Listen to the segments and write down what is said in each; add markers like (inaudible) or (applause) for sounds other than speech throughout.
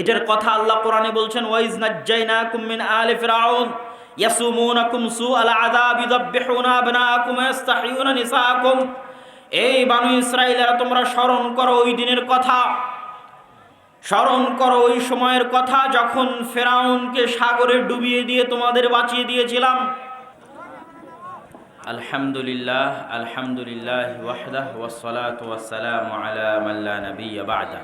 এটার কথা আল্লাহ কোরআনে বলছেন, ওয়াইজ নাজ্জাইনাকুম মিন আলি ফিরাউন, ইয়াসুমুনাকুম সুআল আযাব ইযাববিহুনা আবনাকুম ওয়াস্তাহিয়ুনা নিসাকুম এই বানু ইসরাইলেরা তোমরা স্মরণ করো ওই দিনের কথা। স্মরণ করো ওই সময়ের কথা যখন ফেরাউনকে সাগরে ডুবিয়ে দিয়ে তোমাদের বাঁচিয়ে দিয়েছিলাম। আলহামদুলিল্লাহ আলহামদুলিল্লাহ, ওয়াহদাহ ওয়াসসালাতু ওয়াসসালামু আলা মান লা বা'দা।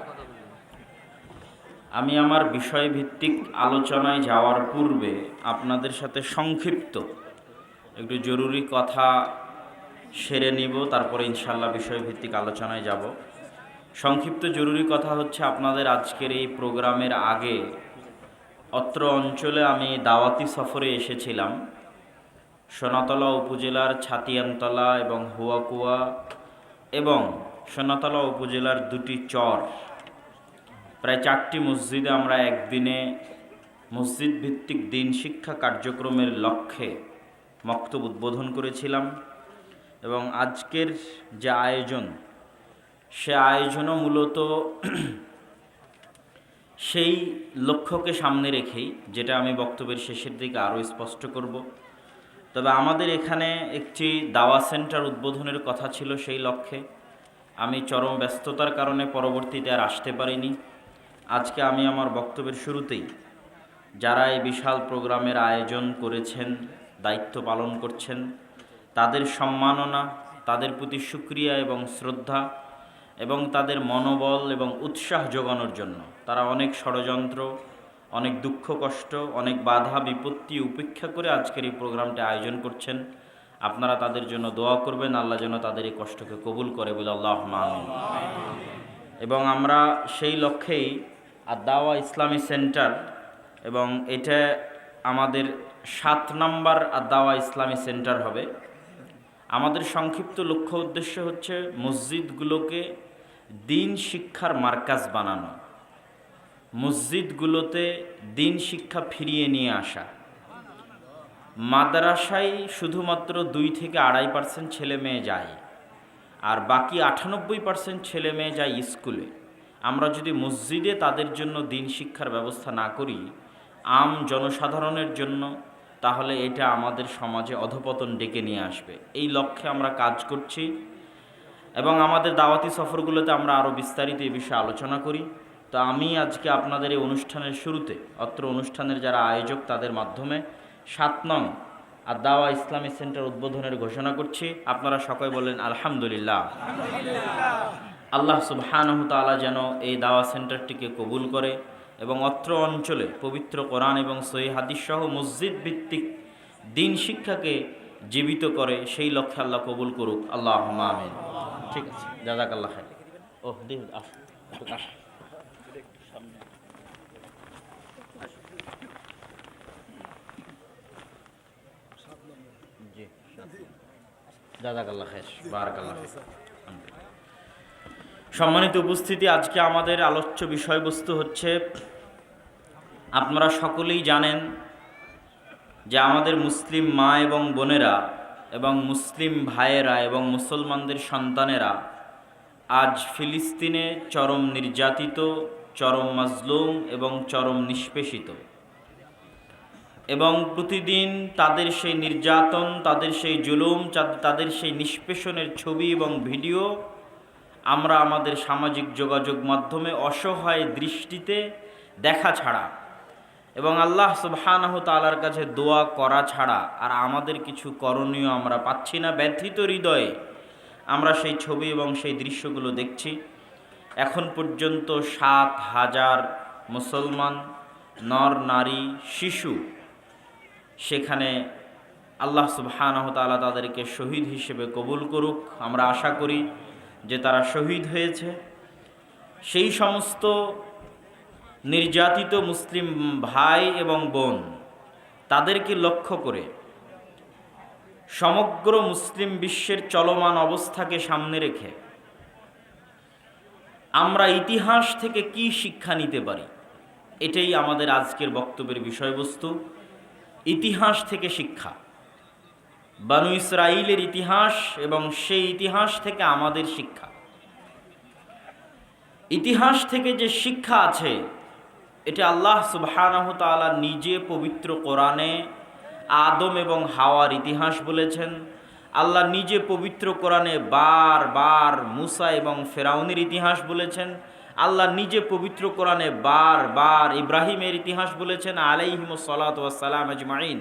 আমি আমার বিষয়ভিত্তিক আলোচনায় যাওয়ার পূর্বে আপনাদের সাথে সংক্ষিপ্ত একটু জরুরি কথা সেরে নিব, তারপরে ইনশাল্লাহ বিষয়ভিত্তিক আলোচনায় যাব। সংক্ষিপ্ত জরুরি কথা হচ্ছে আপনাদের আজকের এই প্রোগ্রামের আগে অত্র অঞ্চলে আমি দাওয়াতি সফরে এসেছিলাম। সোনাতলা উপজেলার ছাতিয়ানতলা এবং হুয়াকুয়া এবং সোনাতলা উপজেলার দুটি চর প্রায় চারটি মসজিদে আমরা একদিনে মসজিদ ভিত্তিক দিন শিক্ষা কার্যক্রমের লক্ষ্যে মক্তব উদ্বোধন করেছিলাম এবং আজকের যে আয়োজন, সে আয়োজনও মূলত (clears throat) সেই লক্ষ্যকে সামনে রেখেই, যেটা আমি বক্তব্যের শেষের দিকে আরও স্পষ্ট করব। তবে আমাদের এখানে একটি দাওয়া সেন্টার উদ্বোধনের কথা ছিল সেই লক্ষ্যে। আমি চরম ব্যস্ততার কারণে পরবর্তীতে আর আসতে পারিনি। আজকে আমি আমার বক্তব্যের শুরুতেই যারা এই বিশাল প্রোগ্রামের আয়োজন করেছেন, দায়িত্ব পালন করছেন, তাদের সম্মাননা, তাদের প্রতি সুক্রিয়া এবং শ্রদ্ধা এবং তাদের মনোবল এবং উৎসাহ যোগানোর জন্য। তারা অনেক ষড়যন্ত্র, অনেক দুঃখ কষ্ট, অনেক বাধা, বিপত্তি উপেক্ষা করে আজকের এই প্রোগ্রামটি আয়োজন করছেন। আপনারা তাদের জন্য দোয়া করবেন, আল্লাহ যেন তাদের এই কষ্টকে কবুল করে বলে আল্লাহ মান এবং আমরা সেই লক্ষ্যেই আদাওয়া ইসলামী সেন্টার এবং এটা আমাদের সাত নম্বর আর দাওয়া ইসলামী সেন্টার হবে। আমাদের সংক্ষিপ্ত লক্ষ্য উদ্দেশ্য হচ্ছে মসজিদগুলোকে দিন শিক্ষার মার্কাজ বানানো। মসজিদগুলোতে দিন শিক্ষা ফিরিয়ে নিয়ে আসা। মাদ্রাসায় শুধুমাত্র দুই থেকে আড়াই পার্সেন্ট ছেলে মেয়ে যায়, আর বাকি আটানব্বই পার্সেন্ট ছেলে মেয়ে যায় স্কুলে। আমরা যদি মসজিদে তাদের জন্য দিন শিক্ষার ব্যবস্থা না করি, আম জনসাধারণের জন্য, তাহলে এটা আমাদের সমাজে অধপতন ডেকে নিয়ে আসবে। এই লক্ষ্যে আমরা কাজ করছি এবং আমাদের দাওয়াতি সফরগুলোতে আমরা আরও বিস্তারিত এই বিষয়ে আলোচনা করি। তো আমি আজকে আপনাদের এই অনুষ্ঠানের শুরুতে, অত্র অনুষ্ঠানের যারা আয়োজক তাদের মাধ্যমে সাত নং আর দাওয়া ইসলামী সেন্টার উদ্বোধনের ঘোষণা করছি। আপনারা সকলে বলেন আলহামদুলিল্লাহ। আল্লাহ সুবহানহ তাআলা যেন এই দাওয়া সেন্টারটিকে কবুল করে এবং অত্র অঞ্চলে পবিত্র কোরআন এবং সহি হাদিস সহ মসজিদ ভিত্তিক দিন শিক্ষাকে জীবিত করে সেই লক্ষ্যে আল্লাহ কবুল করুক। আল্লাহ আমিন। ঠিক আছে জাজাক আল্লাহ ও দিন আস আল্লাহ খাই বারাক আল্লাহ সম্মানিত উপস্থিতি, আজকে আমাদের আলোচ্য বিষয়বস্তু হচ্ছে, আপনারা সকলেই জানেন যে আমাদের মুসলিম মা এবং বোনেরা এবং মুসলিম ভাইয়েরা এবং মুসলমানদের সন্তানেরা আজ ফিলিস্তিনে চরম নির্যাতিত, চরম মাজলুম এবং চরম নিষ্পেষিত। এবং প্রতিদিন তাদের সেই নির্যাতন, তাদের সেই জুলুম, তাদের সেই নিষ্পেষণের ছবি এবং ভিডিও আমরা আমাদের সামাজিক যোগাযোগ মাধ্যমে অসহায় দৃষ্টিতে দেখা ছাড়া এবং আল্লাহ সুবহানাহু তাআলার কাছে দোয়া করা ছাড়া আর আমাদের কিছু করণীয় আমরা পাচ্ছি না, ব্যথিত হৃদয়ে আমরা সেই ছবি এবং সেই দৃশ্যগুলো দেখছি। এখন পর্যন্ত সাত হাজার মুসলমান, নর, নারী, শিশু সেখানে আল্লাহ সুবহানাহু তাআলা তাদেরকে শহীদ হিসেবে কবুল করুক। আমরা আশা করি যে তারা শহীদ হয়েছে, সেই সমস্ত নির্যাতিত মুসলিম ভাই এবং বোন তাদেরকে লক্ষ্য করে সমগ্র মুসলিম বিশ্বের চলমান অবস্থাকে সামনে রেখে আমরা ইতিহাস থেকে কি শিক্ষা নিতে পারি, এটাই আমাদের আজকের বক্তব্যের বিষয়বস্তু। ইতিহাস থেকে শিক্ষা। বানু ইসরাইলের ইতিহাস এবং সেই ইতিহাস থেকে আমাদের শিক্ষা। ইতিহাস থেকে যে শিক্ষা আছে, এটা আল্লাহ তাআলা নিজে পবিত্র কোরআনে আদম এবং হাওয়ার ইতিহাস বলেছেন। আল্লাহ নিজে পবিত্র কোরআনে বার বার মুসা এবং ফেরাউনের ইতিহাস বলেছেন। আল্লাহ নিজে পবিত্র কোরআনে বার বার ইব্রাহিমের ইতিহাস বলেছেন আলাইহিমসালাত ওয়াসালাম আজমাইন।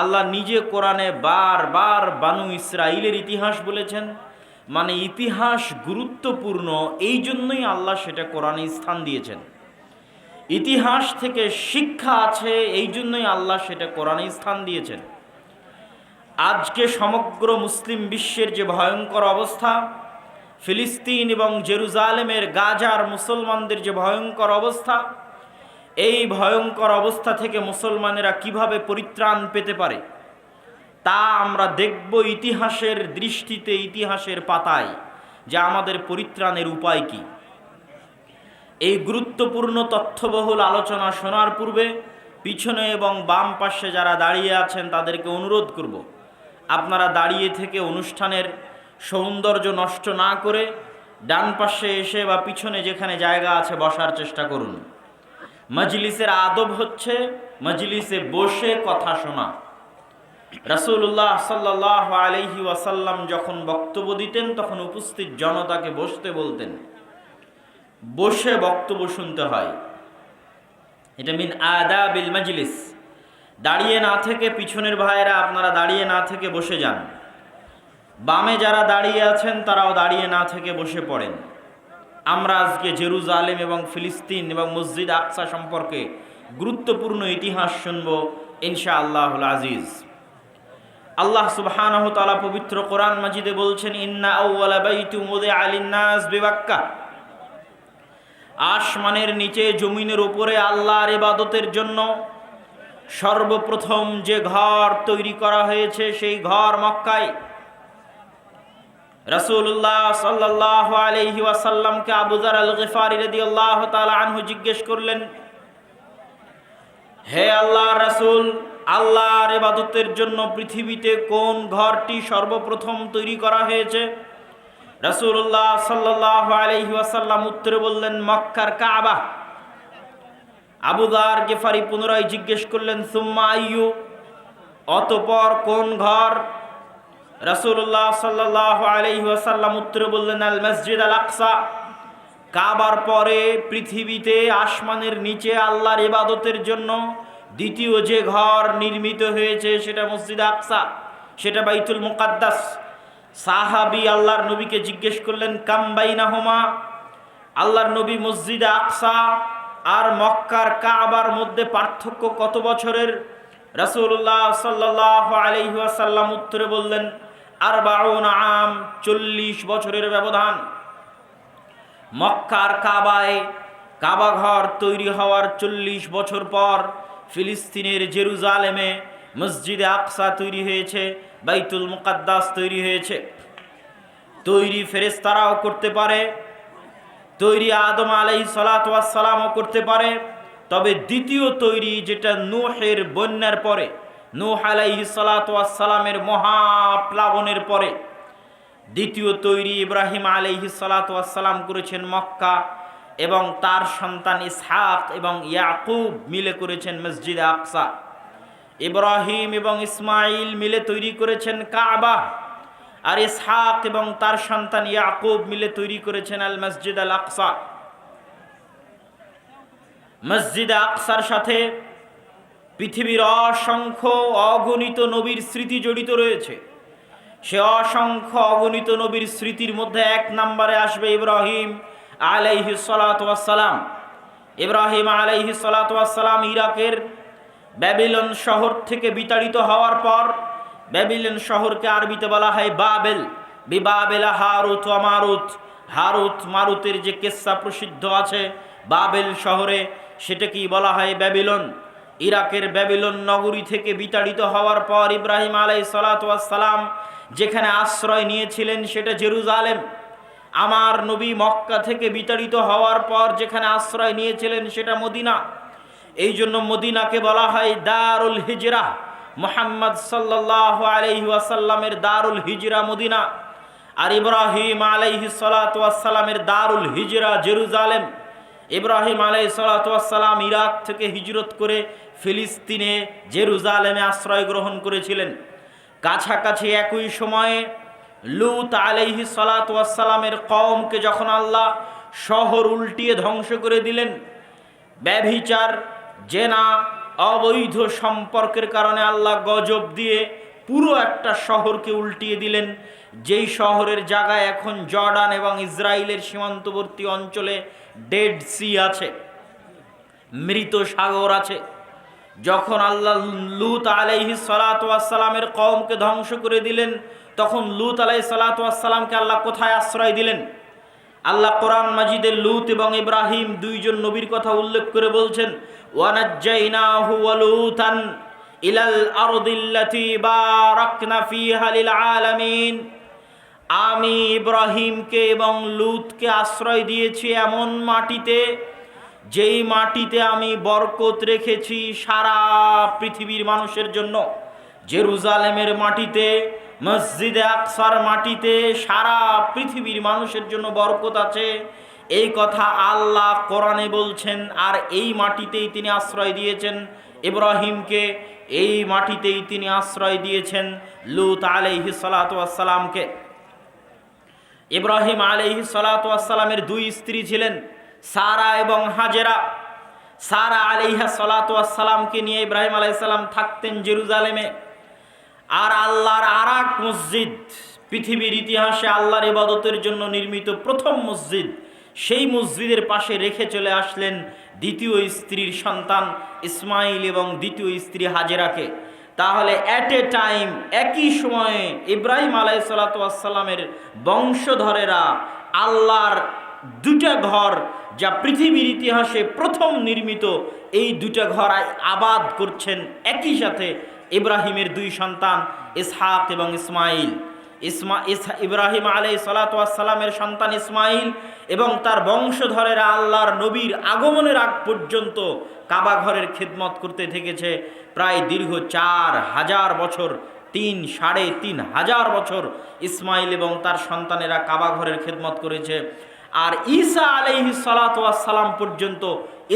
আল্লাহ নিজে কোরআনে বার বার বানু ইসরাইলের ইতিহাস বলেছেন। মানে ইতিহাস গুরুত্বপূর্ণ, এই জন্যই আল্লাহ সেটা কোরআনে স্থান দিয়েছেন। ইতিহাস থেকে শিক্ষা আছে, এই জন্যই আল্লাহ সেটা কোরআনে স্থান দিয়েছেন। আজকে সমগ্র মুসলিম বিশ্বের যে ভয়ঙ্কর অবস্থা, ফিলিস্তিন এবং জেরুজালেমের, গাজার মুসলমানদের যে ভয়ঙ্কর অবস্থা এই ভয়ঙ্কর অবস্থা থেকে মুসলমানেরা কীভাবে পরিত্রাণ পেতে পারে, তা আমরা দেখব ইতিহাসের দৃষ্টিতে, ইতিহাসের পাতায়। যে আমাদের পরিত্রাণের উপায় কী? এই গুরুত্বপূর্ণ তথ্যবহুল আলোচনা শোনার পূর্বে পিছনে এবং বাম পাশে যারা দাঁড়িয়ে আছেন, তাদেরকে অনুরোধ করব, আপনারা দাঁড়িয়ে থেকে অনুষ্ঠানের সৌন্দর্য নষ্ট না করে ডান পাশে এসে বা পিছনে যেখানে জায়গা আছে বসার চেষ্টা করুন। মজলিসের আদব হচ্ছে মজলিসে বসে কথা শোনা। রাসূলুল্লাহ সাল্লাহ আলহি ওয়াসাল্লাম যখন বক্তব্য দিতেন, তখন উপস্থিত জনতাকে বসতে বলতেন। বসে বক্তব্য শুনতে হয়। এটা মিন আদা বিল মজলিস। দাঁড়িয়ে না থেকে পিছনের ভাইয়েরা, আপনারা দাঁড়িয়ে না থেকে বসে যান। বামে যারা দাঁড়িয়ে আছেন, তারাও দাঁড়িয়ে না থেকে বসে পড়েন। আমরা আজকে জেরুজালেম এবং ফিলিস্তিন এবং মসজিদ আকসা সম্পর্কে গুরুত্বপূর্ণ ইতিহাস শুনব ইনশা আল্লাহুল আজিজ। আল্লাহ সুবহানাহু তাআলা পবিত্র কোরআন মাজিদে বলছেন, ইন্না আউওয়ালা বাইতু মুদে আলিন্নাস বিবাক্কা। আসমানের নিচে জমিনের উপরে আল্লাহর ইবাদতের জন্য সর্বপ্রথম যে ঘর তৈরি করা হয়েছে, সেই ঘর মক্কায় রাসূলুল্লাহ সাল্লাল্লাহু আলাইহি ওয়াসাল্লামকে আবু যার আল গিফারি রাদিয়াল্লাহু তাআলা আনহু জিজ্ঞেস করলেন, হে আল্লাহর রাসূল, আল্লাহর ইবাদতের জন্য পৃথিবীতে কোন ঘরটি সর্বপ্রথম তৈরি করা হয়েছে? আলাইহি ওয়াসাল্লাম উত্তরে বললেন, মক্কার কাবা। আবুদার গেফারি পুনরায় জিজ্ঞেস করলেন, সুম্মা আইয়ু? অতপর কোন ঘর রাসূলুল্লাহ সাল্লাল্লাহু আলাইহি ওয়াসাল্লাম উত্তরে বললেন, আল মসজিদ আল আকসা। কাবার পরে পৃথিবীতে আসমানের নিচে আল্লাহর ইবাদতের জন্য দ্বিতীয় যে ঘর নির্মিত হয়েছে সেটা মসজিদ আকসা, সেটা বাইতুল মুকাদ্দাস। সাহাবি আল্লাহর নবীকে জিজ্ঞেস করলেন কাম্বাইনাহুমা আল্লাহর নবী মসজিদ আকসা আর মক্কার কাবার মধ্যে পার্থক্য কত বছরের? রাসূলুল্লাহ সাল্লাহ আলহিহাসাল্লাম উত্তরে বললেন আর আম, চল্লিশ বছরের ব্যবধান। মক্কার কাবায় কাবাঘর তৈরি হওয়ার চল্লিশ বছর পর ফিলিস্তিনের জেরুজালেমে মসজিদে আকসা তৈরি হয়েছে, বাইতুল মুকাদ্দাস তৈরি হয়েছে। তৈরি ফেরেস্তারাও করতে পারে, তৈরি আদম আলাই সালাতামও করতে পারে। তবে দ্বিতীয় তৈরি যেটা নুহের বন্যার পরে নূহ আলাইহি সালাতামের মহাপ্লাবনের পরে দ্বিতীয় তৈরি ইব্রাহিম আলাইহি সালাতাম করেছেন মক্কা এবং তার সন্তান ইসহাক এবং ইয়াকুব মিলে করেছেন মসজিদ আকসা। ইব্রাহিম এবং ইসমাইল মিলে তৈরি করেছেন কাবা আর ইসহাক এবং তার সন্তান ইয়াকুব মিলে তৈরি করেছেন আল মসজিদ আল আকসা। মসজিদ আকসার সাথে পৃথিবীর অসংখ্য অগণিত নবীর স্মৃতি জড়িত রয়েছে। সে অসংখ্য অগণিত নবীর স্মৃতির মধ্যে এক নম্বরে আসবে ইব্রাহিম আলাইহি সালাম ইব্রাহিম আলাইহি সালাম ইরাকের ব্যাবিলন শহর থেকে বিতাড়িত হওয়ার পর ব্যাবিলন শহরকে আরবিতে বলা হয় বাবেল। বিবাবেলা হারুত মারুত। হারুত মারুতের যে কেসা প্রসিদ্ধ আছে বাবেল শহরে, সেটাকেই বলা হয় ব্যাবিলন। ইরাকের ব্যাবিলন নগরী থেকে বিতাড়িত হওয়ার পর ইব্রাহিম আলাই সালাতাম যেখানে আশ্রয় নিয়েছিলেন সেটা জেরুজালেম। আমার নবী মক্কা থেকে বিতাড়িত হওয়ার পর যেখানে আশ্রয় নিয়েছিলেন সেটা মদিনা। এই জন্য মদিনাকে বলা হয় দারুল হিজরা। মোহাম্মদ সাল্লাহ আলহি ওয়াসাল্লামের দারুল হিজরা মদিনা। আর ইব্রাহিম আলাইহি সালাতামের দারুল হিজরা জেরুজালেম। ইব্রাহিম আলাই সালাতাম ইরাক থেকে হিজরত করে ফিলিস্তিনে জেরুজালেমে আশ্রয় গ্রহণ করেছিলেন। কাছাকাছি একই সময়ে লুত আলাইহি সালাতামের কমকে যখন আল্লাহ শহর উল্টিয়ে ধ্বংস করে দিলেন, ব্যভিচার, জেনা, অবৈধ সম্পর্কের কারণে আল্লাহ গজব দিয়ে পুরো একটা শহরকে উল্টিয়ে দিলেন। যেই শহরের জায়গায় এখন জর্ডান এবং ইসরায়েলের সীমান্তবর্তী অঞ্চলে ডেড সি আছে, মৃত সাগর আছে। যখন আল্লাহ লুত আলাইহি সালাতামের কওমকে ধ্বংস করে দিলেন, তখন লুত আলাই সালাতামকে আল্লাহ কোথায় আশ্রয় দিলেন? আল্লাহ কোরআন মাজিদের লুত এবং ইব্রাহিম দুইজন নবীর কথা উল্লেখ করে বলছেন আমি ইব্রাহিমকে এবং লুতকে আশ্রয় দিয়েছি এমন মাটিতে যেই মাটিতে আমি বরকত রেখেছি সারা পৃথিবীর মানুষের জন্য, জেরুজালেমের মাটিতে, মসজিদে আকসার মাটিতে সারা পৃথিবীর মানুষের জন্য বরকত আছে, এই কথা আল্লাহ কোরআনে বলছেন, আর এই মাটিতেই তিনি আশ্রয় দিয়েছেন ইব্রাহিমকে, এই মাটিতেই তিনি আশ্রয় দিয়েছেন লুত আলাইহি সালাতামকে ইব্রাহিম আলহি সালাতামের দুই স্ত্রী ছিলেন। সারা এবং হাজেরা, সারা আলিহা সালাতামকে নিয়ে ইব্রাহিম আলাইসাল্লাম থাকতেন জেরুজালেমে। আর আল্লাহর আর মসজিদ, পৃথিবীর ইতিহাসে আল্লাহর ইবাদতের জন্য নির্মিত প্রথম মসজিদ, সেই মসজিদের পাশে রেখে চলে আসলেন দ্বিতীয় স্ত্রীর সন্তান ইসমাইল এবং দ্বিতীয় স্ত্রী হাজেরাকে। তাহলে অ্যাট এ টাইম একই সময়ে ইব্রাহিম আলাই সালাতামের বংশধরেরা আল্লাহর দুটা ঘর যা পৃথিবীর ইতিহাসে প্রথম নির্মিত, এই দুটা ঘর আবাদ করছেন একই সাথে ইব্রাহিমের দুই সন্তান, ইসহাক এবং ইসমাইল। ইসমা ইব্রাহিম আলাই সালাতামের সন্তান ইসমাইল এবং তার বংশধরেরা আল্লাহর নবীর আগমনের আগ পর্যন্ত কাবা ঘরের খেদমত করতে থেকেছে। প্রায় দীর্ঘ চার হাজার বছর, তিন, সাড়ে তিন হাজার বছর ইসমাইল এবং তার সন্তানেরা কাবা ঘরের খেদমত করেছে। আর ঈসা আলাইহি সালাম পর্যন্ত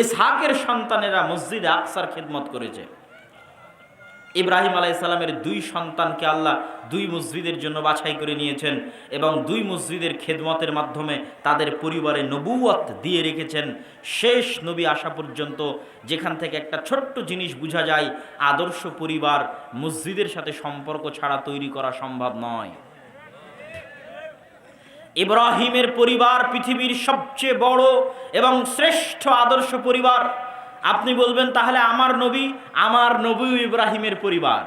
ইসহাকের সন্তানেরা মসজিদে আকসার খেদমত করেছে। ইব্রাহিম আলাইসাল্লামের দুই সন্তানকে আল্লাহ দুই মসজিদের জন্য বাছাই করে নিয়েছেন এবং দুই মসজিদের খেদমতের মাধ্যমে তাদের পরিবারে নবুয়ত দিয়ে রেখেছেন। শেষ নবী আসা পর্যন্ত যেখান থেকে একটা ছোট্ট জিনিস বোঝা যায়, আদর্শ পরিবার মসজিদের সাথে সম্পর্ক ছাড়া তৈরি করা সম্ভব নয়। ইব্রাহিমের পরিবার পৃথিবীর সবচেয়ে বড় এবং শ্রেষ্ঠ আদর্শ পরিবার। আপনি বলবেন, তাহলে আমার নবী আমার নবী ইব্রাহিমের পরিবার।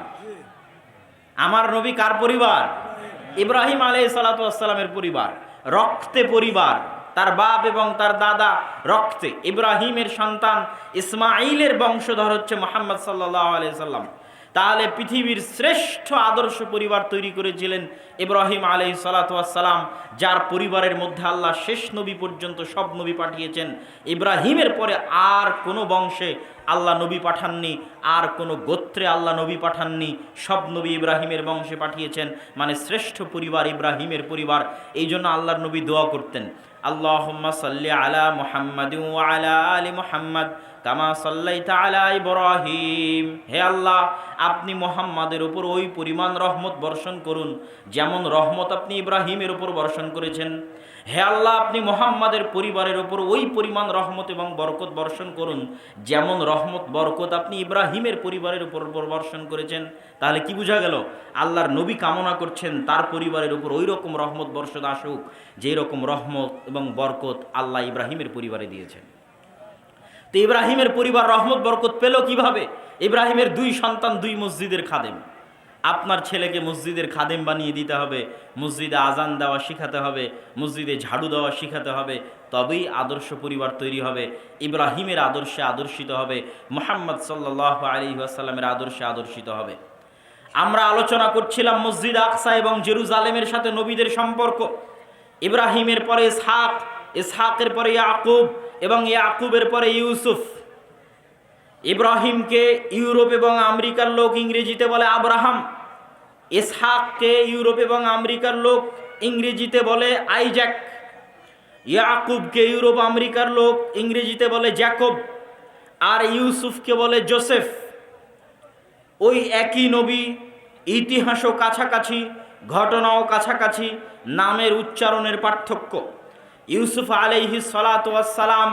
আমার নবী কার পরিবার? ইব্রাহিম আলাই সালাতামের পরিবার। রক্তে পরিবার। তার বাপ এবং তার দাদা রক্তে। ইব্রাহিমের সন্তান ইসমাইলের বংশধর হচ্ছে মোহাম্মদ সাল্লাহ আলিয়া সাল্লাম তাহলে পৃথিবীর শ্রেষ্ঠ আদর্শ পরিবার তৈরি করেছিলেন ইব্রাহিম আলহি সালাতাম যার পরিবারের মধ্যে আল্লাহ শেষ নবী পর্যন্ত সব নবী পাঠিয়েছেন। ইব্রাহিমের পরে আর কোনো বংশে আল্লাহ নবী পাঠাননি, আর কোনো গোত্রে আল্লাহ নবী পাঠাননি, সব নবী ইব্রাহিমের বংশে পাঠিয়েছেন। মানে শ্রেষ্ঠ পরিবার ইব্রাহিমের পরিবার, এই জন্য আল্লাহর নবী দোয়া করতেন। আল্লাহ সাল্লি আলা মোহাম্মদ আলা আলী মোহাম্মদ। কামা সাল্লাই তালা ইব্রাহিম। হে আল্লাহ, আপনি মোহাম্মদের উপর ওই পরিমাণ রহমত বর্ষণ করুন, যেমন রহমত আপনি ইব্রাহিমের উপর বর্ষণ করেছেন। হে আল্লাহ, আপনি মোহাম্মদের পরিবারের উপর ওই পরিমাণ রহমত এবং বরকত বর্ষণ করুন, যেমন রহমত, বরকত আপনি ইব্রাহিমের পরিবারের উপর বর্ষণ করেছেন। তাহলে কি বোঝা গেল? আল্লাহর নবী কামনা করছেন, তার পরিবারের উপর ওই রকম রহমত বর্ষণ আসুক, যেই রকম রহমত এবং বরকত আল্লাহ ইব্রাহিমের পরিবারে দিয়েছেন। তো ইব্রাহিমের পরিবার রহমত, বরকত পেল কীভাবে? ইব্রাহিমের দুই সন্তান, দুই মসজিদের খাদেম। আপনার ছেলেকে মসজিদের খাদেম বানিয়ে দিতে হবে, মসজিদে আজান দেওয়া শিখাতে হবে, মসজিদে ঝাড়ু দেওয়া শিখাতে হবে, তবেই আদর্শ পরিবার তৈরি হবে, ইব্রাহিমের আদর্শে আদর্শিত হবে, মোহাম্মদ সাল্লাহ আলী আসাল্লামের আদর্শে আদর্শিত হবে। আমরা আলোচনা করছিলাম মসজিদ আকসা এবং জেরুজালেমের সাথে নবীদের সম্পর্ক। ইব্রাহিমের পরে ইসহাক, ইসহাকের পরে ইয়াকুব এবং ইয়াকুবের পরে ইউসুফ। ইব্রাহিমকে ইউরোপ এবং আমেরিকার লোক ইংরেজিতে বলে আব্রাহাম। ইসহাককে ইউরোপ এবং আমেরিকার লোক ইংরেজিতে বলে আইজ্যাক। ইয়াকুবকে ইউরোপ, আমেরিকার লোক ইংরেজিতে বলে জ্যাকব। আর ইউসুফকে বলে জোসেফ। ওই একই নবী, ইতিহাসও কাছাকাছি, ঘটনাও কাছাকাছি, নামের উচ্চারণের পার্থক্য। ইউসুফ আলাইহি সালাম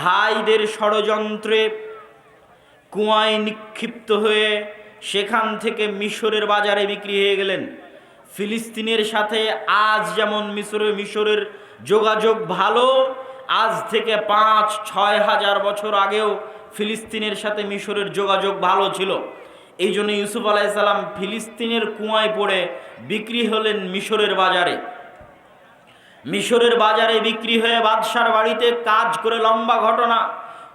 ভাইদের ষড়যন্ত্রে কুয়ায় নিক্ষিপ্ত হয়ে সেখান থেকে মিশরের বাজারে বিক্রি হয়ে গেলেন। ফিলিস্তিনের সাথে আজ যেমন মিশরে মিশরের যোগাযোগ ভালো, আজ থেকে পাঁচ, ছয় হাজার বছর আগেও ফিলিস্তিনের সাথে মিশরের যোগাযোগ ভালো ছিল। এই জন্য ইউসুফ আলাইসাল্লাম ফিলিস্তিনের কুয়ায় পড়ে বিক্রি হলেন মিশরের বাজারে। মিশরের বাজারে বিক্রি হয়ে বাদশার বাড়িতে কাজ করে লম্বা ঘটনা।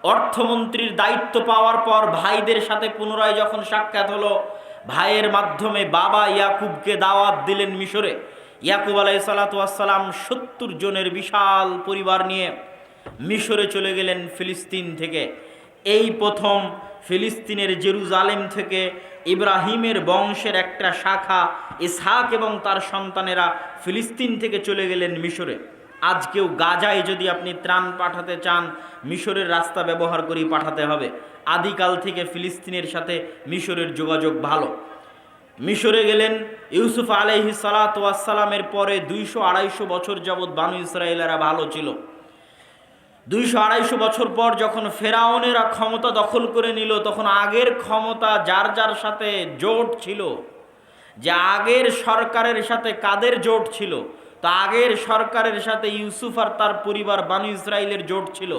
অর্থমন্ত্রীর দায়িত্ব পাওয়ার পর ভাইদের সাথে পুনরায় যখন সাক্ষাৎ হলো, ভাইয়ের মাধ্যমে বাবা ইয়াকুবকে দাওয়াত দিলেন মিশরে। ইয়াকুব আলাই সালাতাম সত্তর জনের বিশাল পরিবার নিয়ে মিশরে চলে গেলেন ফিলিস্তিন থেকে। এই প্রথম ফিলিস্তিনের জেরুজালেম থেকে ইব্রাহিমের বংশের একটা শাখা ইসহাক এবং তার সন্তানেরা ফিলিস্তিন থেকে চলে গেলেন মিশরে। আজকেও গাজায় যদি আপনি ত্রাণ পাঠাতে চান, মিশরের রাস্তা ব্যবহার করেই পাঠাতে হবে। আদিকাল থেকে ফিলিস্তিনের সাথে মিশরের যোগাযোগ ভালো। মিশরে গেলেন, ইউসুফ আলহি সালাতামের পরে দুইশো আড়াইশো বছর যাবৎ বানু ইসরায়েলেরা ভালো ছিল। দুইশো আড়াইশো বছর পর যখন ফেরাউনেরা ক্ষমতা দখল করে নিল, তখন আগের ক্ষমতা যার যার সাথে জোট ছিল, যে আগের সরকারের সাথে কাদের জোট ছিল, তো আগের সরকারের সাথে ইউসুফ আর তার পরিবার বানু ইসরায়েলের জোট ছিল।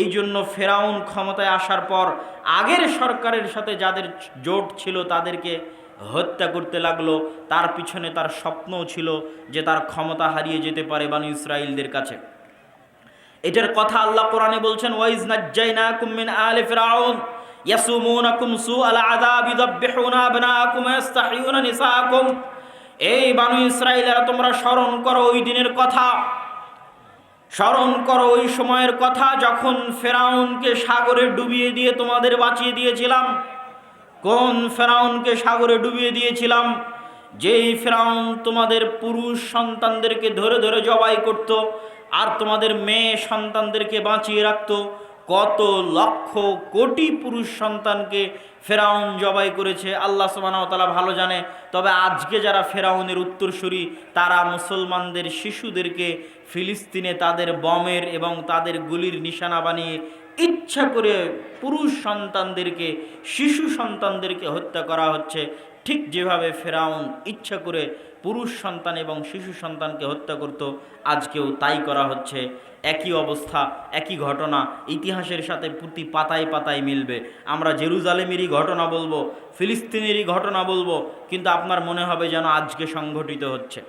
এই জন্য ফেরাউন ক্ষমতায় আসার পর আগের সরকারের সাথে যাদের জোট ছিল, তাদেরকে হত্যা করতে লাগল। তার পিছনে তার স্বপ্নও ছিল যে তার ক্ষমতা হারিয়ে যেতে পারে বানু ইসরায়েলদের কাছে। এটার কথা আল্লাহ কোরআনে বলছেন, ওয়াইজ নাজ্জাইনাকুম মিন আলি ফিরাউন, ইয়াসুমুনাকুম সুআল আযাবি যাববিহুনা আবনাকুম ওয়াস্তাহিয়ুনা নিসাকুম এই বানু ইসরাইলেরা তোমরা স্মরণ করো ওই দিনের কথা। স্মরণ করো ওই সময়ের কথা যখন ফেরাউনকে সাগরে ডুবিয়ে দিয়ে তোমাদের বাঁচিয়ে দিয়েছিলাম। কোন ফেরাউনকে সাগরে ডুবিয়ে দিয়েছিলাম? যেই ফেরাউন তোমাদের পুরুষ সন্তানদেরকে ধরে ধরে জবাই করত আর তোমাদের মেয়ে সন্তানদেরকে বাঁচিয়ে রাখত। কত লক্ষ কোটি পুরুষ সন্তানকে ফেরাউন জবাই করেছে। আল্লাহ সুবাহতালা ভালো জানে। তবে আজকে যারা ফেরাউনের উত্তরসূরি, তারা মুসলমানদের শিশুদেরকে ফিলিস্তিনে তাদের বমের এবং তাদের গুলির নিশানা বানিয়ে ইচ্ছা করে পুরুষ সন্তানদেরকে, শিশু সন্তানদেরকে হত্যা করা হচ্ছে। ঠিক যেভাবে ফেরাউন ইচ্ছা করে পুরুষ সন্তান এবং শিশু সন্তানকে হত্যা করত। আজকেও তাই করা হচ্ছে। একই অবস্থা, একই ঘটনা, ইতিহাসের সাথে প্রতি পাতায় পাতায় মিলবে। আমরা জেরুজালেমেরই ঘটনা বলব, ফিলিস্তিনেরই ঘটনা বলব, কিন্তু আপনার মনে হবে যেন আজকে সংঘটিত হচ্ছে।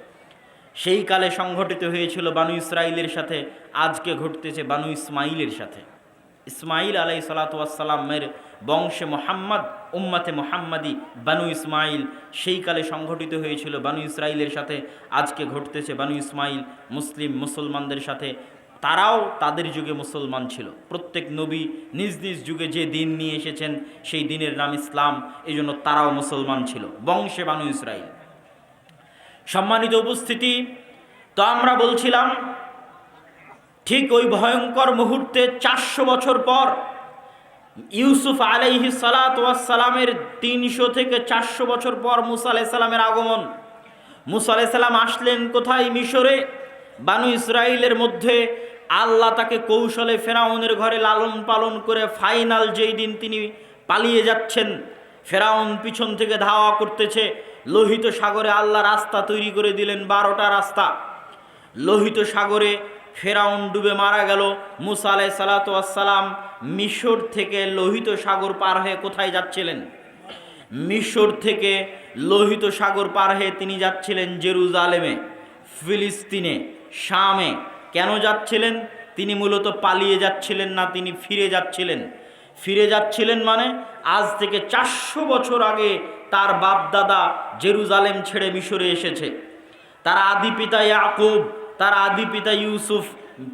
সেই কালে সংঘটিত হয়েছিল বানু ইসরায়েলের সাথে, আজকে ঘটতেছে বানু ইসমাইলের সাথে। ইসমাইল আলাই সালাতামের বংশে মোহাম্মদ, উম্মাতে মোহাম্মদি বানু ইসমাইল। সেই কালে সংঘটিত হয়েছিল বানু ইসরায়েলের সাথে, আজকে ঘটতেছে বানু ইসমাইল মুসলিম মুসলমানদের সাথে। তারাও তাদের যুগে মুসলমান ছিল। প্রত্যেক নবী নিজ নিজ যুগে যে দিন নিয়ে এসেছেন, সেই দিনের নাম ইসলাম। এই জন্য তারাও মুসলমান ছিল। বংশে বানু ইসরায়েল সম্মানিত উপস্থিতি, তো আমরা বলছিলাম, ঠিক ওই ভয়ঙ্কর মুহূর্তে চারশো বছর পর ইউসুফ আলাইহি সালাতামের তিনশো থেকে চারশো বছর পর মুসা আলাইসাল্লামের আগমন। মুসা আলাইসাল্লাম আসলেন কোথায়? মিশরে। বানু ইসরায়েলের মধ্যে আল্লাহ তাকে কৌশলে ফেরাউনের ঘরে লালন পালন করে ফাইনাল যেই দিন তিনি পালিয়ে যাচ্ছেন, ফেরাউন পিছন থেকে ধাওয়া করতেছে। লোহিত সাগরে আল্লাহ রাস্তা তৈরি করে দিলেন বারোটা রাস্তা। লোহিত সাগরে ফেরাউন ডুবে মারা গেল। মুসা আলাই সালাতাম মিশর থেকে লোহিত সাগর পার হয়ে কোথায় যাচ্ছিলেন? মিশর থেকে লোহিত সাগর পার হয়ে তিনি যাচ্ছিলেন জেরুজালেমে, ফিলিস্তিনে, শামে। কেন যাচ্ছিলেন? তিনি মূলত পালিয়ে যাচ্ছিলেন না, তিনি ফিরে যাচ্ছিলেন। ফিরে যাচ্ছিলেন মানে আজ থেকে চারশো বছর আগে তার বাপদাদা জেরুজালেম ছেড়ে মিশরে এসেছে। তার আদি পিতা ইয়াকুব তার আদি পিতা ইউসুফ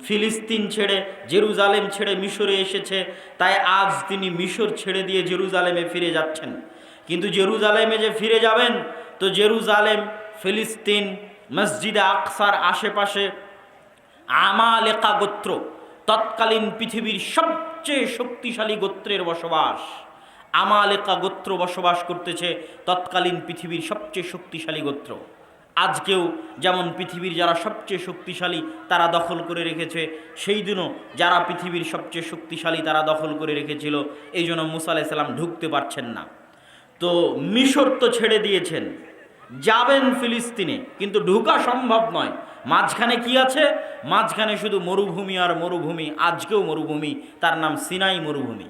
ফিলিস্তিন ছেড়ে জেরুজালেম ছেড়ে মিশরে এসেছে। তাই আজ তিনি মিশর ছেড়ে দিয়ে জেরুজালেমে ফিরে যাচ্ছেন। কিন্তু জেরুজালেমে যে ফিরে যাবেন, তো জেরুজালেম, ফিলিস্তিন, মসজিদে আকসার আশেপাশে আমালেকা গোত্র, তৎকালীন পৃথিবীর সবচেয়ে শক্তিশালী গোত্রের বসবাস। আমালেকা গোত্র বসবাস করতেছে তৎকালীন পৃথিবীর সবচেয়ে শক্তিশালী গোত্র। আজকেও যেমন পৃথিবীর যারা সবচেয়ে শক্তিশালী তারা দখল করে রেখেছে, সেই দিনও যারা পৃথিবীর সবচেয়ে শক্তিশালী তারা দখল করে রেখেছিল, এই জন্য মুসা আলাইসাল্লাম ঢুকতে পারছেন না। তো মিশর তো ছেড়ে দিয়েছেন, যাবেন ফিলিস্তিনে, কিন্তু ঢুকা সম্ভব নয়। মাঝখানে কি আছে? মাঝখানে শুধু মরুভূমি আর মরুভূমি, আজকেও মরুভূমি, তার নাম সিনাই মরুভূমি।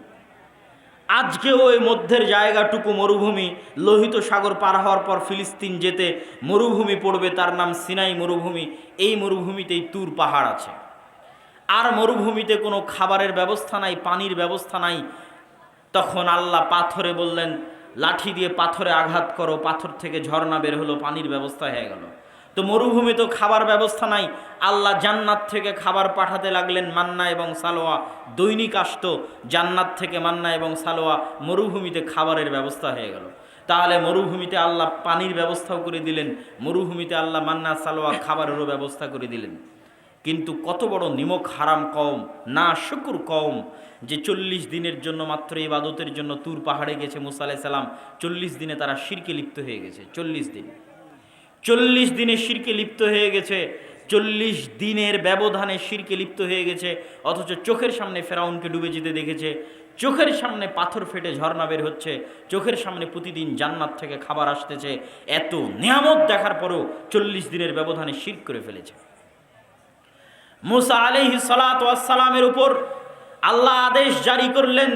আজকেও ওই মধ্যের জায়গাটুকু মরুভূমি, লোহিত সাগর পার হওয়ার পর ফিলিস্তিন যেতে মরুভূমি পড়বে, তার নাম সিনাই মরুভূমি। এই মরুভূমিতেই তুর পাহাড় আছে। আর মরুভূমিতে কোনো খাবারের ব্যবস্থা নাই, পানির ব্যবস্থা নাই। তখন আল্লাহ পাথরে বললেন, লাঠি দিয়ে পাথরে আঘাত করো, পাথর থেকে ঝর্ণা বের হলো, পানির ব্যবস্থা হয়ে গেল। তো মরুভূমি তো খাবার ব্যবস্থা নাই। আল্লাহ জান্নাত থেকে খাবার পাঠাতে লাগলেন মান্না এবং সালোয়া, দৈনিক আসতো। জান্নাত থেকে মান্না এবং সালোয়া মরুভূমিতে খাবারের ব্যবস্থা হয়ে গেল। তাহলে মরুভূমিতে আল্লাহ পানির ব্যবস্থাও করে দিলেন, মরুভূমিতে আল্লাহ মান্না, সালোয়া খাবারেরও ব্যবস্থা করে দিলেন। কিন্তু কত বড় নিমক হারাম কম না শুকুর কম যে চল্লিশ দিনের জন্য মাত্র ইবাদতের জন্য তুর পাহাড়ে গেছে মুসা আলাহ সাল্লাম চল্লিশ দিনে তারা শিরকে লিপ্ত হয়ে গেছে, চল্লিশ দিন। চল্লিশ দিনে শিরকে লিপ্ত হয়ে গেছে, চল্লিশ দিনের ব্যবধানে শিরকে লিপ্ত হয়ে গেছে, অথচ চোখের সামনে ফেরাউনকে ডুবে যেতে দেখেছে, চোখের সামনে পাথর ফেটে ঝর্ণা বের হচ্ছে, চোখের সামনে প্রতিদিন জান্নাত থেকে খাবার আসতেছে, এত নিয়ামত দেখার পরও চল্লিশ দিনের ব্যবধানে শির করে ফেলেছে। মুসা আলহি সালাতামের উপর আল্লাহ আদেশ জারি করলেন,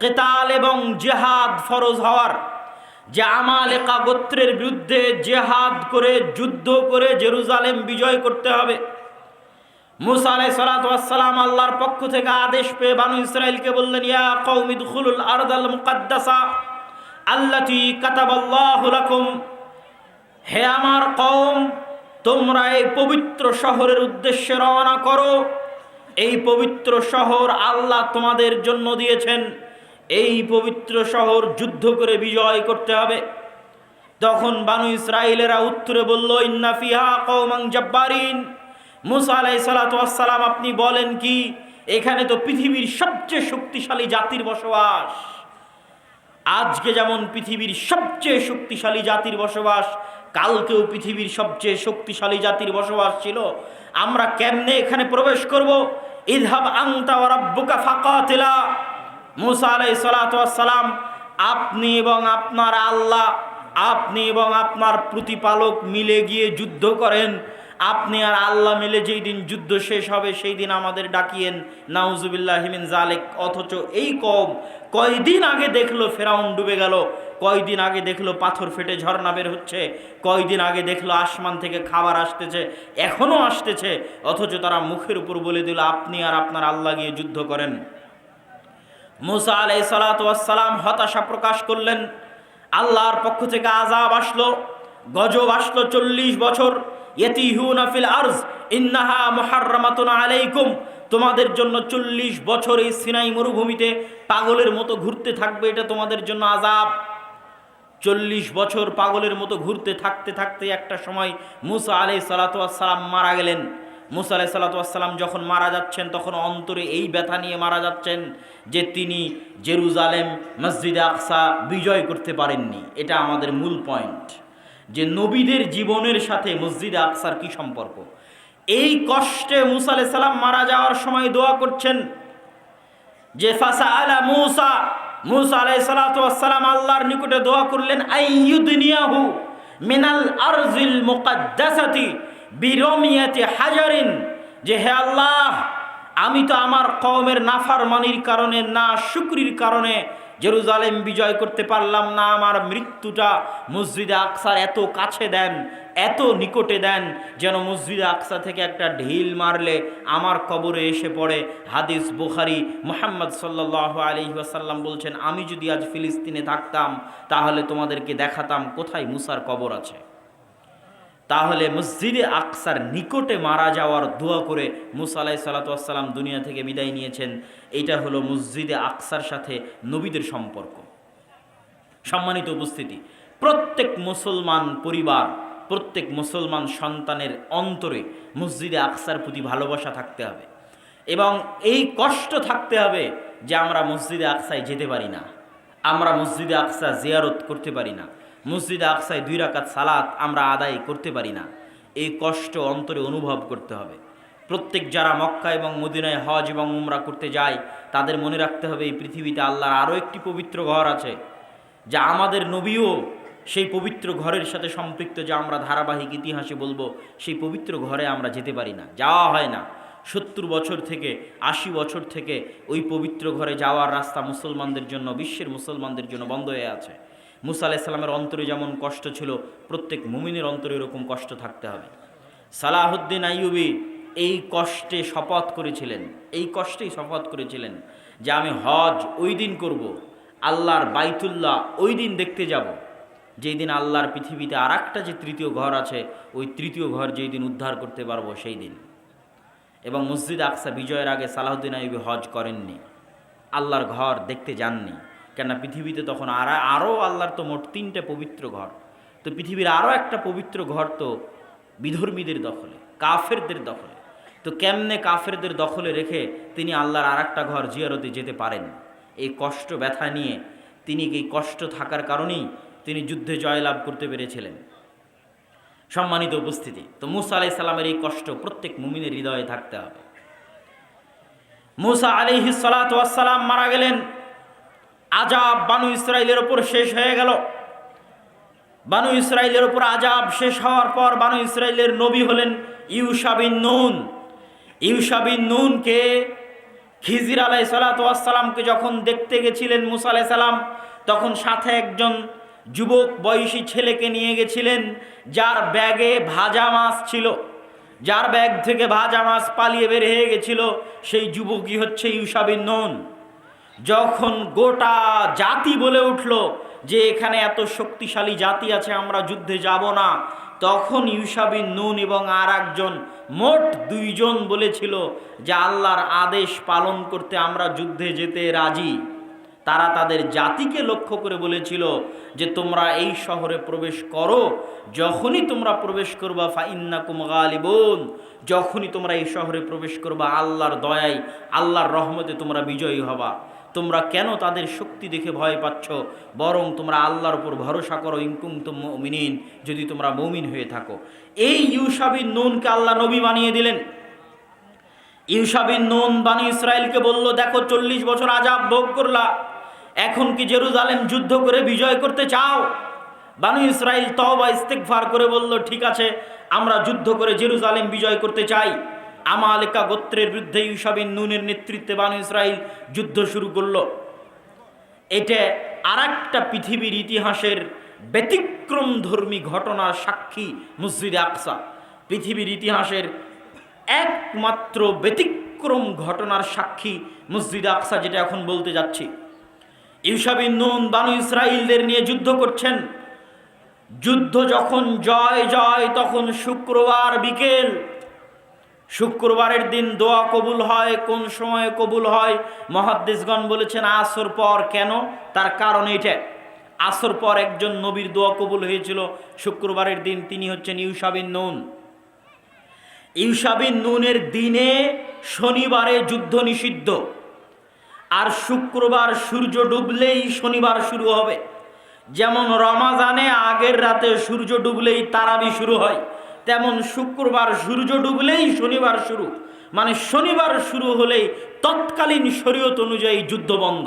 কেতাল এবং জেহাদ ফরজ হওয়ার। যে আমালেকা গোত্রের বিরুদ্ধে জেহাদ করে, যুদ্ধ করে জেরুজালেম বিজয় করতে হবে। মুসা আলাই সালাতাম আল্লাহর পক্ষ থেকে আদেশ পেয়ে বানু ইসরায়েলকে বললেন, ইয়া কৌমিদ খুলুল আরদাল মুকাদ্দাসা, আল্লাতি কাতাবাল্লাহু লাকুম। হে আমার কওম, তোমরা এই পবিত্র শহরের উদ্দেশ্যে রওনা করো। এই পবিত্র শহর আল্লাহ তোমাদের জন্য দিয়েছেন। এই পবিত্র শহর যুদ্ধ করে বিজয় করতে হবে। তখন বানু ইসরায়েলেরা উত্তরে বলল, ইন্না ফিহা কৌমাং জব্বারিন। মুসা আলাই সালাতাম আপনি বলেন কি, এখানে তো পৃথিবীর সবচেয়ে শক্তিশালী জাতির বসবাস। আজকে যেমন পৃথিবীর সবচেয়ে শক্তিশালী জাতির বসবাস, কালকেও পৃথিবীর সবচেয়ে শক্তিশালী জাতির বসবাস ছিল। আমরা কেমনে এখানে প্রবেশ করব? ইদহাব আংতা ফাঁকা তেলা মুসা আলাই সালাতাম আপনি এবং আপনার আল্লাহ, আপনি এবং আপনার প্রতিপালক মিলে গিয়ে যুদ্ধ করেন। আপনি আর আল্লাহ মিলে যেই দিন যুদ্ধ শেষ হবে, সেই দিন আমাদের ডাকিয়েন, নাউজুবিল্লাহ হিমিন জালেক অথচ এই কম কয়দিন আগে দেখল ফেরাউন ডুবে গেল, কয়দিন আগে দেখল পাথর ফেটে ঝর্ণা বের হচ্ছে, কয়দিন আগে দেখল আসমান থেকে খাবার আসতেছে, এখনও আসতেছে। অথচ তারা মুখের উপর বলে দিল, আপনি আর আপনার আল্লাহ গিয়ে যুদ্ধ করেন। মুসা আলাই সালাতাম হতাশা প্রকাশ করলেন। আল্লাহর পক্ষ থেকে আজাব আসলো, গজব আসলো চল্লিশ বছর। ফিল আরজ, ইন্নাহা মুহাররামাতুন আলাইকুম। তোমাদের জন্য চল্লিশ বছর এই সিনাই মরুভূমিতে পাগলের মতো ঘুরতে থাকবে, এটা তোমাদের জন্য আজাব চল্লিশ বছর পাগলের মতো ঘুরতে থাকতে থাকতে একটা সময় মুসা আলাই সালাতাম মারা গেলেন। মুসা আলাই সালাতাম যখন মারা যাচ্ছেন, তখন অন্তরে এই ব্যথা নিয়ে মারা যাচ্ছেন যে তিনি জেরুজালেম, মসজিদে আকসা বিজয় করতে পারেননি। এটা আমাদের মূল পয়েন্ট। যে নবীদের জীবনের সাথে মসজিদে আকসার কি সম্পর্ক? এই কষ্টে মুসা আলাই সাল্লাম মারা যাওয়ার সময় দোয়া করছেন যে ফাসা আলা মুসা মুসা আলাই আল্লাহর নিকটে দোয়া করলেন, আইয়ুদনিয়াহু মিনাল আরজিল মুকাদ্দাসাতি। বিরমিয়াতি হাজারিন, যে হে আল্লাহ, আমি তো আমার কওমের নাফারমানির কারণে না শুক্রির কারণে জেরুজালেম বিজয় করতে পারলাম না, আমার মৃত্যুটা মসজিদে আকসার এত কাছে দেন, এত নিকটে দেন, যেন মসজিদে আকসা থেকে একটা ঢিল মারলে আমার কবরে এসে পড়ে। হাদিস বুখারি, মোহাম্মদ সাল্লাহ আলি ওয়াসাল্লাম বলছেন, আমি যদি আজ ফিলিস্তিনে থাকতাম, তাহলে তোমাদেরকে দেখাতাম কোথায় মুসার কবর আছে। তাহলে মসজিদে আকসার নিকটে মারা যাওয়ার দোয়া করে মুসা আলাই সালাতাম দুনিয়া থেকে বিদায় নিয়েছেন। এটা হলো মসজিদে আকসার সাথে নবীদের সম্পর্ক। সম্মানিত উপস্থিতি, প্রত্যেক মুসলমান পরিবার, প্রত্যেক মুসলমান সন্তানের অন্তরে মসজিদে আকসার প্রতি ভালোবাসা থাকতে হবে। এবং এই কষ্ট থাকতে হবে যে আমরা মসজিদে আকসায় যেতে পারি না, আমরা মসজিদে আকসা জিয়ারত করতে পারি না। মসজিদে আকসায় দুই রাকাত সালাত আমরা আদায় করতে পারি না। এই কষ্ট অন্তরে অনুভব করতে হবে। প্রত্যেক যারা মক্কা এবং মদিনায় হজ এবং উমরা করতে যায়, তাদের মনে রাখতে হবে এই পৃথিবীতে আল্লাহর আরও একটি পবিত্র ঘর আছে, যা আমাদের নবীও সেই পবিত্র ঘরের সাথে সম্পৃক্ত, যা আমরা ধারাবাহিক ইতিহাসে বলব, সেই পবিত্র ঘরে আমরা যেতে পারি না, যাওয়া হয় না। সত্তর বছর থেকে, আশি বছর থেকে ওই পবিত্র ঘরে যাওয়ার রাস্তা মুসলমানদের জন্য, বিশ্বের মুসলমানদের জন্য বন্ধ হয়ে আছে। মুসা আলাইসাল্লামের অন্তরে যেমন কষ্ট ছিল, প্রত্যেক মুমিনের অন্তরে এরকম কষ্ট থাকতে হবে। সালাহুদ্দিন আইয়ুবি এই কষ্টে শপথ করেছিলেন, এই কষ্টেই শপথ করেছিলেন যে আমি হজ ওই দিন করব, আল্লাহর বাইতুল্লাহ ওই দিন দেখতে যাব। যেই দিন আল্লাহর পৃথিবীতে আর যে তৃতীয় ঘর আছে, ওই তৃতীয় ঘর যেই দিন উদ্ধার করতে পারব সেই দিন। এবং মসজিদ আকসা বিজয়ের আগে সালাহুদ্দিন আইবি হজ করেননি, আল্লাহর ঘর দেখতে যাননি। কেননা পৃথিবীতে তখন আর আরও আল্লাহর তো মোট তিনটে পবিত্র ঘর। তো পৃথিবীর আরও একটা পবিত্র ঘর তো বিধর্মীদের দখলে, কাফেরদের দখলে। তো কেমনে কাফেরদের দখলে রেখে তিনি আল্লাহর আর একটা ঘর জিয়ারতে যেতে পারেন? এই কষ্ট, ব্যথা নিয়ে তিনি এই কষ্ট থাকার কারণেই তিনি যুদ্ধে জয়লাভ করতে পেরেছিলেন? সম্মানিত উপস্থিতি, তো মুসা আলাই সাল্লামের এই কষ্ট প্রত্যেক মুমিনের হৃদয়ে থাকতে হবে। মুসা আলিহি সালাম মারা গেলেন। আজাব বানু ইসরায়েলের ওপর শেষ হয়ে গেল। বানু ইসরায়েলের ওপর আজাব শেষ হওয়ার পর বানু ইসরায়েলের নবী হলেন ইউসাবিন নুন। ইউসাবিন নুনকে খিজির আলাই সালাতামকে যখন দেখতে গেছিলেন মুসা আলাই সালাম, তখন সাথে একজন যুবক বয়সী ছেলেকে নিয়ে গেছিলেন, যার ব্যাগে ভাজা মাছ ছিল। যার ব্যাগ থেকে ভাজা মাছ পালিয়ে বের হয়ে গেছিল, সেই যুবকই হচ্ছে ইউসাবিন নুন। যখন গোটা জাতি বলে উঠল যে এখানে এত শক্তিশালী জাতি আছে, আমরা যুদ্ধে যাব না, তখন ইউসাবিন নুন এবং আর একজন, মোট দুইজন বলেছিল যে আল্লাহর আদেশ পালন করতে আমরা যুদ্ধে যেতে রাজি। তারা তাদের জাতিকে লক্ষ্য করে বলেছিল যে তোমরা এই শহরে প্রবেশ করো, যখনই তোমরা প্রবেশ করবা ফাইন্না কুমগালিবন যখনই তোমরা এই শহরে প্রবেশ করবা, আল্লাহর দয়ায়, আল্লাহর রহমতে তোমরা বিজয়ী হবা। তোমরা কেন তাদের শক্তি দেখে ভয় পাচ্ছ? বরং তোমরা আল্লাহর উপর ভরসা করো ইনকুম তো মিনিন যদি তোমরা মমিন হয়ে থাকো। এই ইউসাবিন নুনকে আল্লাহ নবী বানিয়ে দিলেন। ইউসাবিন নুন বানি ইসরায়েলকে বলল, দেখো, চল্লিশ বছর আজাব ভোগ করলা। এখন কি জেরুজালেম যুদ্ধ করে বিজয় করতে চাও? বানু ইসরায়েল তওবা ইস্তেকফার করে বলল, ঠিক আছে, আমরা যুদ্ধ করে জেরুজালেম বিজয় করতে চাই। আমালেকা গোত্রের বিরুদ্ধে ইউসাবিন নুনের নেতৃত্বে বানু ইসরায়েল যুদ্ধ শুরু করল। এটা আর পৃথিবীর ইতিহাসের ব্যতিক্রম ধর্মী ঘটনার সাক্ষী মসজিদে আকসা। পৃথিবীর ইতিহাসের একমাত্র ব্যতিক্রম ঘটনার সাক্ষী মসজিদে আকসা যেটা এখন বলতে যাচ্ছি। ইউসাবিন নুন বানু ইসরায়েলদের নিয়ে যুদ্ধ করছেন। যুদ্ধ যখন জয় জয়, তখন শুক্রবার বিকেল শুক্রবারের দিন দোয়া কবুল হয়, কোন সময়ে কবুল হয়? মহাদ্দেশগণ বলেছেন, আসর পর কেন? তার কারণ এটা আসর পর একজন নবীর দোয়া কবুল হয়েছিল, শুক্রবারের দিন তিনি হচ্ছেন ইউসাবিন নুন। ইউসাবিন নুনের দিনে শনিবারে যুদ্ধ নিষিদ্ধ। আর শুক্রবার সূর্য ডুবলেই শনিবার শুরু হবে। যেমন রমাজানে আগের রাতে সূর্য ডুবলেই তারাবি শুরু হয়। তেমন শুক্রবার সূর্য ডুবলেই শনিবার শুরু। মানে শনিবার শুরু হলেই তৎকালীন শরীয়ত অনুযায়ী যুদ্ধ বন্ধ।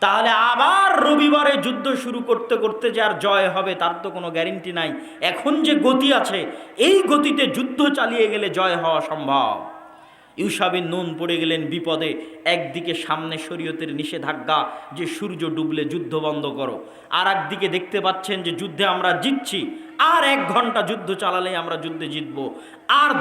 তাহলে আবার রবিবারে যুদ্ধ শুরু করতে করতে যে আর জয় হবে, তার তো কোনো গ্যারেন্টি নাই। এখন যে গতি আছে, এই গতিতে যুদ্ধ চালিয়ে গেলে জয় হওয়া সম্ভব। ইউসাবিন নুন পড়ে গেলেন বিপদে, একদিকে সামনে শরীয়তের নিষেধাজ্ঞা যে সূর্য ডুবলে যুদ্ধ বন্ধ করো আর একদিকে দেখতে পাচ্ছেন যে যুদ্ধে আমরা জিতছি। আর এক ঘণ্টা যুদ্ধ চালালে আমরা যুদ্ধে জিতবো। আর